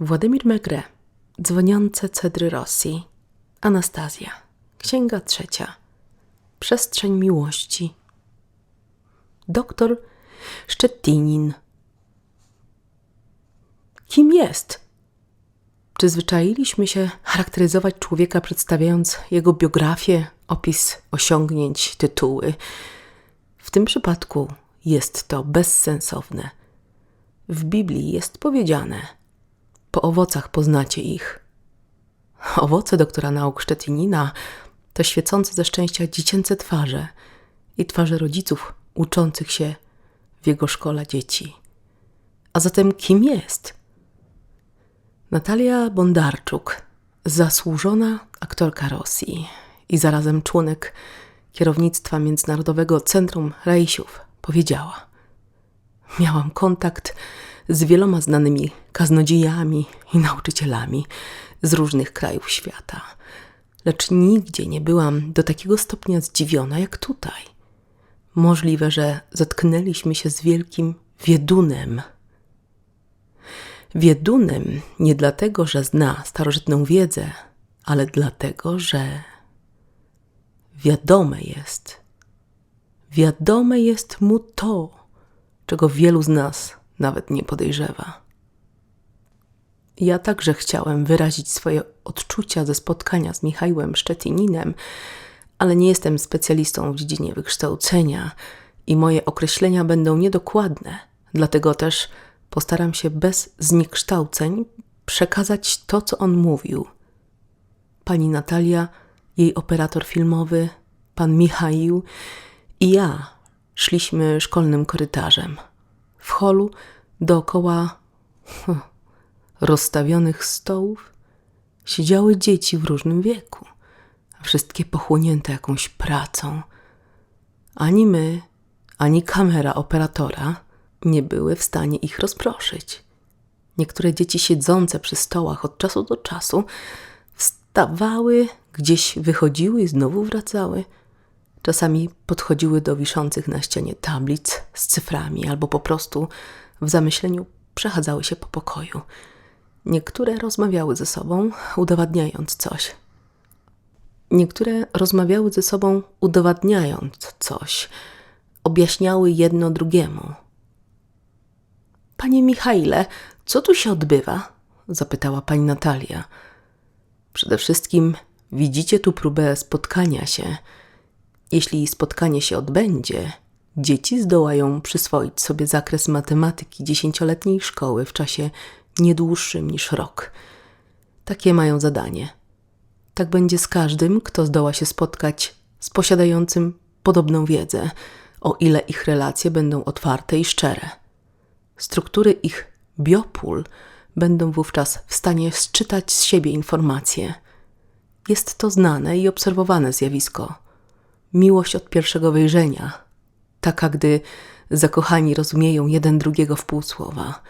Władimir Megre, dzwoniące cedry Rosji, Anastazja, księga trzecia, przestrzeń miłości, doktor Szczecinin. Kim jest? Przyzwyczailiśmy się charakteryzować człowieka przedstawiając jego biografię, opis osiągnięć, tytuły. W tym przypadku jest to bezsensowne. W Biblii jest powiedziane: Po owocach poznacie ich. Owoce doktora nauk Szczetinina to świecące ze szczęścia dziecięce twarze i twarze rodziców uczących się w jego szkole dzieci. A zatem kim jest? Natalia Bondarczuk, zasłużona aktorka Rosji i zarazem członek kierownictwa Międzynarodowego Centrum Rejsiów, powiedziała: Miałam kontakt z wieloma znanymi kaznodziejami i nauczycielami z różnych krajów świata, lecz nigdzie nie byłam do takiego stopnia zdziwiona jak tutaj. Możliwe, że zetknęliśmy się z wielkim wiedunem. Wiedunem nie dlatego, że zna starożytną wiedzę, ale dlatego, że wiadome jest. Wiadome jest mu to, czego wielu z nas nawet nie podejrzewa. Ja także chciałem wyrazić swoje odczucia ze spotkania z Michałem Szczetininem, ale nie jestem specjalistą w dziedzinie wykształcenia i moje określenia będą niedokładne, dlatego też postaram się bez zniekształceń przekazać to, co on mówił. Pani Natalia, jej operator filmowy, pan Michał i ja szliśmy szkolnym korytarzem. W holu dookoła huh, rozstawionych stołów siedziały dzieci w różnym wieku, wszystkie pochłonięte jakąś pracą. Ani my, ani kamera operatora nie były w stanie ich rozproszyć. Niektóre dzieci siedzące przy stołach od czasu do czasu wstawały, gdzieś wychodziły i znowu wracały. Czasami podchodziły do wiszących na ścianie tablic z cyframi, albo po prostu w zamyśleniu przechadzały się po pokoju. Niektóre rozmawiały ze sobą, udowadniając coś. Niektóre rozmawiały ze sobą, udowadniając coś, objaśniały jedno drugiemu. Panie Michaile, co tu się odbywa? zapytała pani Natalia. Przede wszystkim widzicie tu próbę spotkania się. Jeśli spotkanie się odbędzie, dzieci zdołają przyswoić sobie zakres matematyki dziesięcioletniej szkoły w czasie nie dłuższym niż rok. Takie mają zadanie. Tak będzie z każdym, kto zdoła się spotkać z posiadającym podobną wiedzę, o ile ich relacje będą otwarte i szczere. Struktury ich biopól będą wówczas w stanie sczytać z siebie informacje. Jest to znane i obserwowane zjawisko. Miłość od pierwszego wejrzenia, taka gdy zakochani rozumieją jeden drugiego w półsłowa.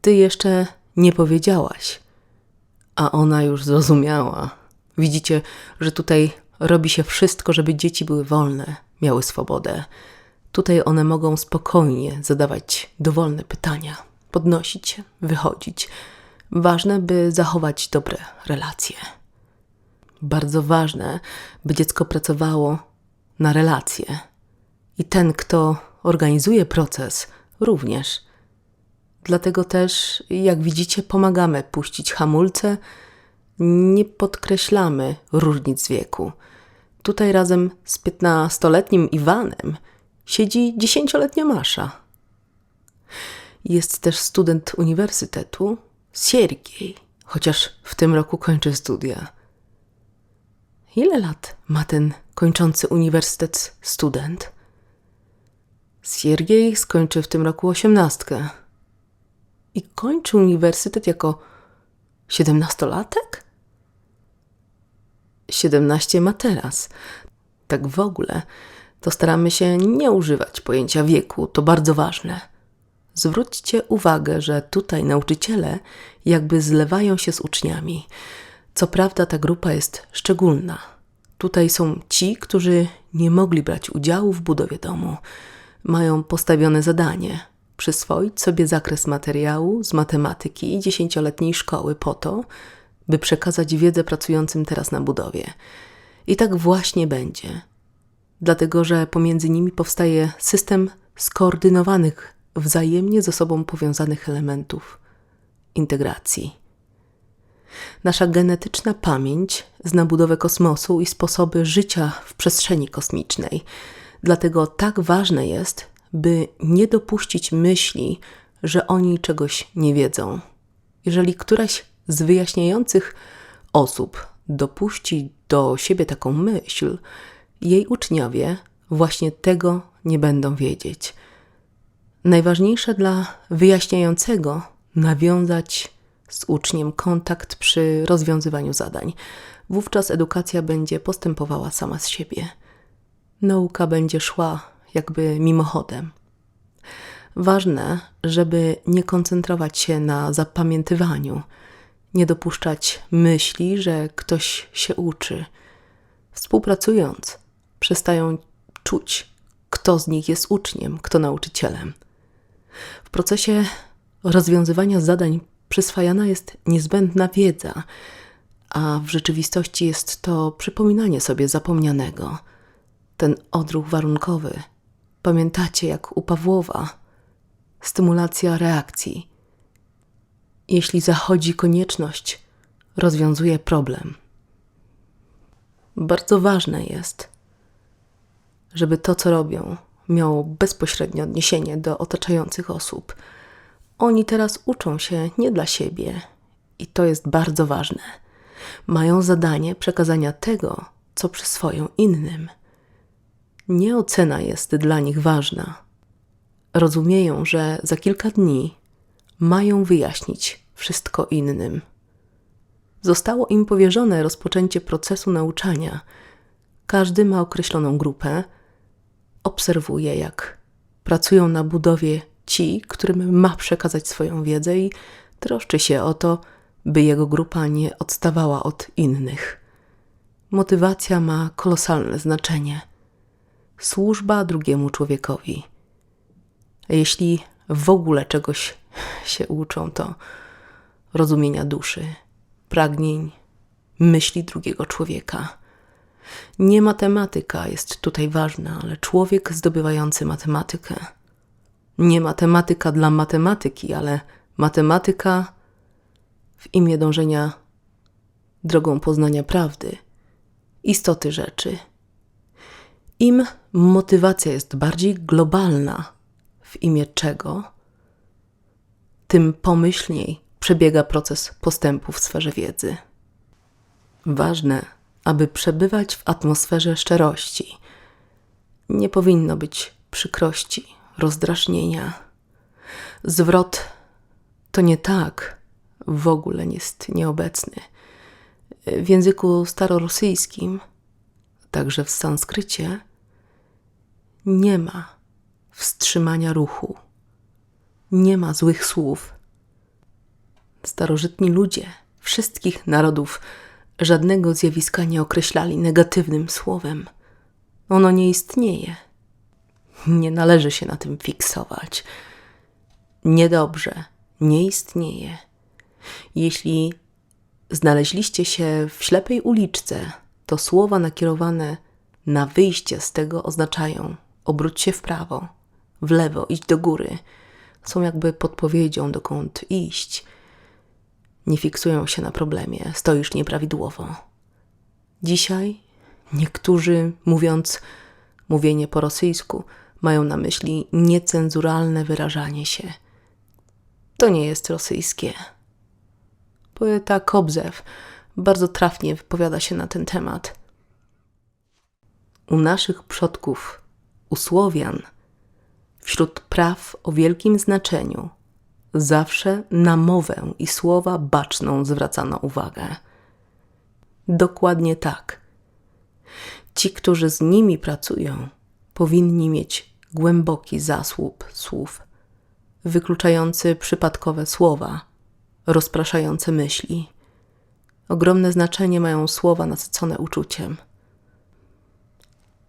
Ty jeszcze nie powiedziałaś, a ona już zrozumiała. Widzicie, że tutaj robi się wszystko, żeby dzieci były wolne, miały swobodę. Tutaj one mogą spokojnie zadawać dowolne pytania, podnosić się, wychodzić. Ważne, by zachować dobre relacje. Bardzo ważne, by dziecko pracowało na relacje. I ten, kto organizuje proces, również. Dlatego też, jak widzicie, pomagamy puścić hamulce, nie podkreślamy różnic wieku. Tutaj razem z piętnastoletnim Iwanem siedzi dziesięcioletnia Masza. Jest też student uniwersytetu, Siergiej, chociaż w tym roku kończy studia. Ile lat ma ten kończący uniwersytet student? Siergiej skończy w tym roku osiemnastkę i kończy uniwersytet jako siedemnastolatek? Siedemnaście ma teraz. Tak w ogóle to staramy się nie używać pojęcia wieku, to bardzo ważne. Zwróćcie uwagę, że tutaj nauczyciele jakby zlewają się z uczniami. Co prawda ta grupa jest szczególna. Tutaj są ci, którzy nie mogli brać udziału w budowie domu. Mają postawione zadanie przyswoić sobie zakres materiału z matematyki dziesięcioletniej szkoły po to, by przekazać wiedzę pracującym teraz na budowie. I tak właśnie będzie, dlatego że pomiędzy nimi powstaje system skoordynowanych, wzajemnie ze sobą powiązanych elementów integracji. Nasza genetyczna pamięć zna budowę kosmosu i sposoby życia w przestrzeni kosmicznej. Dlatego tak ważne jest, by nie dopuścić myśli, że oni czegoś nie wiedzą. Jeżeli któraś z wyjaśniających osób dopuści do siebie taką myśl, jej uczniowie właśnie tego nie będą wiedzieć. Najważniejsze dla wyjaśniającego nawiązać z uczniem kontakt przy rozwiązywaniu zadań. Wówczas edukacja będzie postępowała sama z siebie. Nauka będzie szła jakby mimochodem. Ważne, żeby nie koncentrować się na zapamiętywaniu, nie dopuszczać myśli, że ktoś się uczy. Współpracując, przestają czuć, kto z nich jest uczniem, kto nauczycielem. W procesie rozwiązywania zadań przyswajana jest niezbędna wiedza, a w rzeczywistości jest to przypominanie sobie zapomnianego. Ten odruch warunkowy. Pamiętacie, jak u Pawłowa? Stymulacja reakcji. Jeśli zachodzi konieczność, rozwiązuje problem. Bardzo ważne jest, żeby to, co robią, miało bezpośrednie odniesienie do otaczających osób oni teraz uczą się nie dla siebie i to jest bardzo ważne. Mają zadanie przekazania tego, co przyswoją innym. Nie ocena jest dla nich ważna. Rozumieją, że za kilka dni mają wyjaśnić wszystko innym. Zostało im powierzone rozpoczęcie procesu nauczania. Każdy ma określoną grupę, obserwuje, jak pracują na budowie ci, którym ma przekazać swoją wiedzę i troszczy się o to, by jego grupa nie odstawała od innych. Motywacja ma kolosalne znaczenie. Służba drugiemu człowiekowi. Jeśli w ogóle czegoś się uczą, to rozumienia duszy, pragnień, myśli drugiego człowieka. Nie matematyka jest tutaj ważna, ale człowiek zdobywający matematykę nie matematyka dla matematyki, ale matematyka w imię dążenia drogą poznania prawdy, istoty rzeczy. Im motywacja jest bardziej globalna, w imię czego, tym pomyślniej przebiega proces postępu w sferze wiedzy. Ważne, aby przebywać w atmosferze szczerości. Nie powinno być przykrości, rozdrażnienia. Zwrot to nie tak w ogóle jest nieobecny. W języku starorosyjskim, także w sanskrycie, nie ma wstrzymania ruchu, nie ma złych słów. Starożytni ludzie wszystkich narodów żadnego zjawiska nie określali negatywnym słowem. Ono nie istnieje. Nie należy się na tym fiksować. Niedobrze, nie istnieje. Jeśli znaleźliście się w ślepej uliczce, to słowa nakierowane na wyjście z tego oznaczają obróć się w prawo, w lewo, idź do góry. Są jakby podpowiedzią, dokąd iść. Nie fiksują się na problemie, stoisz nieprawidłowo. Dzisiaj niektórzy, mówiąc mówienie po rosyjsku, mają na myśli niecenzuralne wyrażanie się. To nie jest rosyjskie. Poeta Kobzew bardzo trafnie wypowiada się na ten temat. U naszych przodków, u Słowian, wśród praw o wielkim znaczeniu, zawsze na mowę i słowa baczną zwracano uwagę. Dokładnie tak. Ci, którzy z nimi pracują, powinni mieć głęboki zasłup słów, wykluczający przypadkowe słowa, rozpraszające myśli. Ogromne znaczenie mają słowa nasycone uczuciem.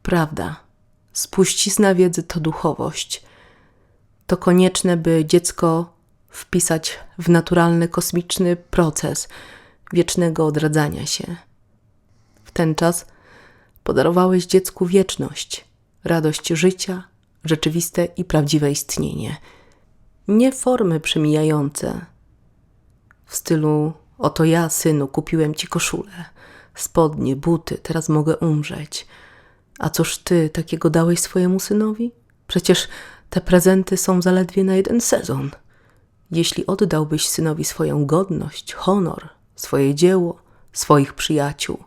Prawda, spuścizna wiedzy to duchowość. To konieczne, by dziecko wpisać w naturalny kosmiczny proces wiecznego odradzania się. W ten czas podarowałeś dziecku wieczność, radość życia, rzeczywiste i prawdziwe istnienie. Nie formy przemijające, w stylu oto ja, synu, kupiłem ci koszulę, spodnie, buty, teraz mogę umrzeć. A cóż ty takiego dałeś swojemu synowi? Przecież te prezenty są zaledwie na jeden sezon. Jeśli oddałbyś synowi swoją godność, honor, swoje dzieło, swoich przyjaciół,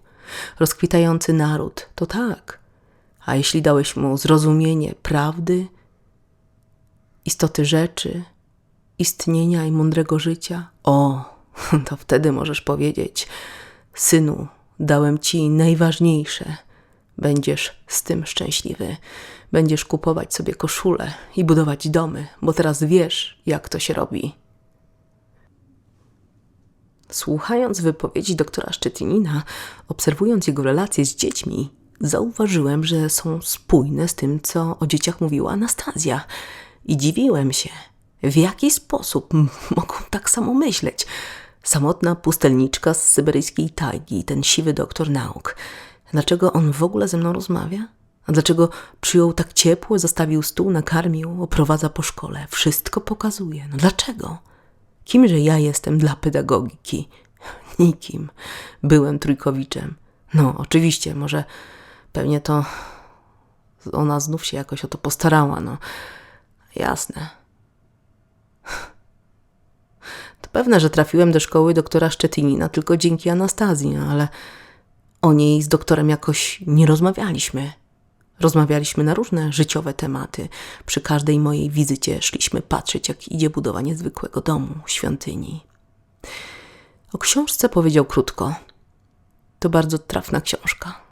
rozkwitający naród, to tak. A jeśli dałeś mu zrozumienie prawdy, istoty rzeczy, istnienia i mądrego życia, o, to wtedy możesz powiedzieć: Synu, dałem ci najważniejsze. Będziesz z tym szczęśliwy. Będziesz kupować sobie koszule i budować domy, bo teraz wiesz, jak to się robi. Słuchając wypowiedzi doktora Szczetinina, obserwując jego relacje z dziećmi, zauważyłem, że są spójne z tym, co o dzieciach mówiła Anastazja. I dziwiłem się, w jaki sposób mogą tak samo myśleć. Samotna pustelniczka z syberyjskiej tajgi, ten siwy doktor nauk. Dlaczego on w ogóle ze mną rozmawia? A dlaczego przyjął tak ciepło, zastawił stół, nakarmił, oprowadza po szkole? Wszystko pokazuje. No dlaczego? Kimże ja jestem dla pedagogiki? Nikim. Byłem trójkowiczem. No, oczywiście, może pewnie to ona znów się jakoś o to postarała, no. Jasne. To pewne, że trafiłem do szkoły doktora Szczetinina tylko dzięki Anastazji, no ale o niej z doktorem jakoś nie rozmawialiśmy. Rozmawialiśmy na różne życiowe tematy. Przy każdej mojej wizycie szliśmy patrzeć, jak idzie budowa niezwykłego domu, świątyni. O książce powiedział krótko. To bardzo trafna książka.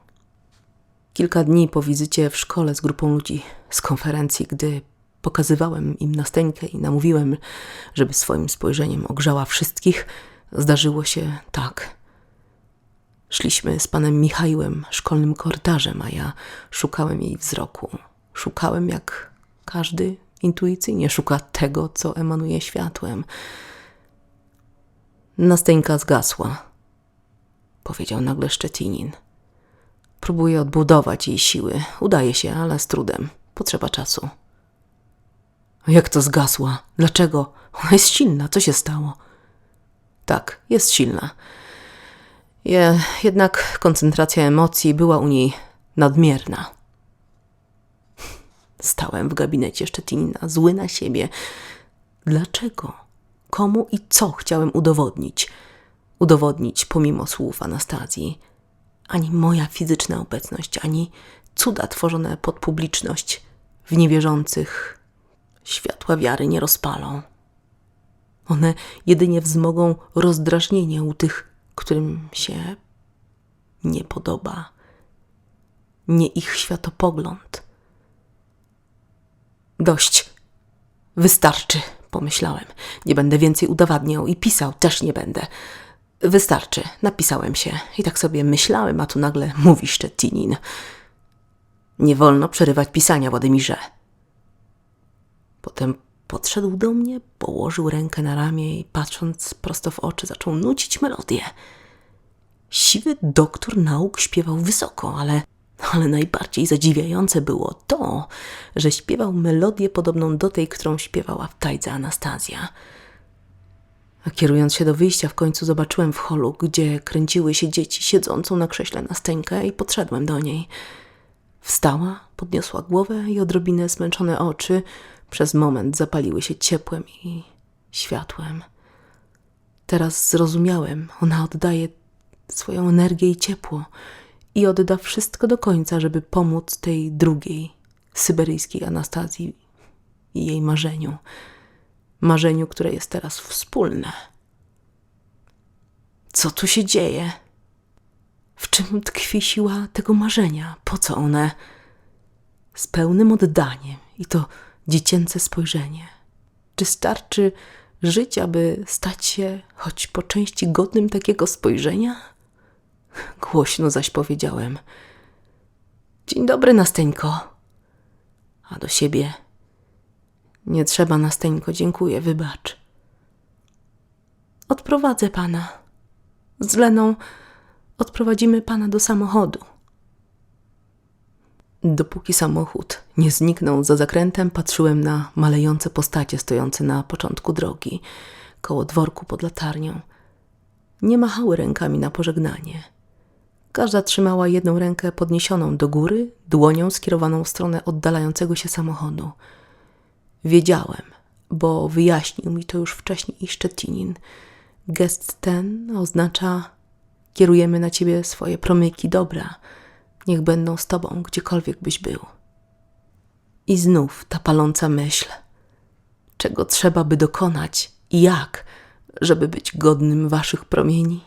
Kilka dni po wizycie w szkole z grupą ludzi z konferencji, gdy pokazywałem im nasteńkę i namówiłem, żeby swoim spojrzeniem ogrzała wszystkich, zdarzyło się tak. Szliśmy z panem Michałem szkolnym korytarzem, a ja szukałem jej wzroku. Szukałem, jak każdy intuicyjnie szuka tego, co emanuje światłem. Nasteńka zgasła, powiedział nagle Szczecinin. Próbuję odbudować jej siły. Udaje się, ale z trudem. Potrzeba czasu. Jak to zgasła? Dlaczego? Ona jest silna. Co się stało? Tak, jest silna. Je, jednak koncentracja emocji była u niej nadmierna. Stałem w gabinecie Szczetinina, zły na siebie. Dlaczego? Komu i co chciałem udowodnić? Udowodnić pomimo słów Anastazji. Ani moja fizyczna obecność, ani cuda tworzone pod publiczność w niewierzących światła wiary nie rozpalą. One jedynie wzmogą rozdrażnienie u tych, którym się nie podoba, nie ich światopogląd. Dość, wystarczy, pomyślałem. Nie będę więcej udowadniał i pisał też nie będę. Wystarczy, napisałem się i tak sobie myślałem, a tu nagle mówi Szczecinin. Nie wolno przerywać pisania, Władymirze. Potem podszedł do mnie, położył rękę na ramię i patrząc prosto w oczy zaczął nucić melodię. Siwy doktor nauk śpiewał wysoko, ale, ale najbardziej zadziwiające było to, że śpiewał melodię podobną do tej, którą śpiewała w tajdze Anastazja. Kierując się do wyjścia, w końcu zobaczyłem w holu, gdzie kręciły się dzieci siedzącą na krześle na stękę i podszedłem do niej. Wstała, podniosła głowę i odrobinę zmęczone oczy przez moment zapaliły się ciepłem i światłem. Teraz zrozumiałem, ona oddaje swoją energię i ciepło i odda wszystko do końca, żeby pomóc tej drugiej, syberyjskiej Anastazji i jej marzeniu. Marzeniu, które jest teraz wspólne. Co tu się dzieje? W czym tkwi siła tego marzenia? Po co one? Z pełnym oddaniem i to dziecięce spojrzenie. Czy starczy żyć, aby stać się choć po części godnym takiego spojrzenia? Głośno zaś powiedziałem: Dzień dobry, Nasteńko. A do siebie: Nie trzeba, Nasteńko, dziękuję, wybacz. Odprowadzę pana. Z Leną odprowadzimy pana do samochodu. Dopóki samochód nie zniknął za zakrętem, patrzyłem na malejące postacie stojące na początku drogi, koło dworku pod latarnią. Nie machały rękami na pożegnanie. Każda trzymała jedną rękę podniesioną do góry, dłonią skierowaną w stronę oddalającego się samochodu. Wiedziałem, bo wyjaśnił mi to już wcześniej Szczecinin. Gest ten oznacza: kierujemy na ciebie swoje promyki dobra. Niech będą z tobą, gdziekolwiek byś był. I znów ta paląca myśl, czego trzeba by dokonać i jak, żeby być godnym waszych promieni.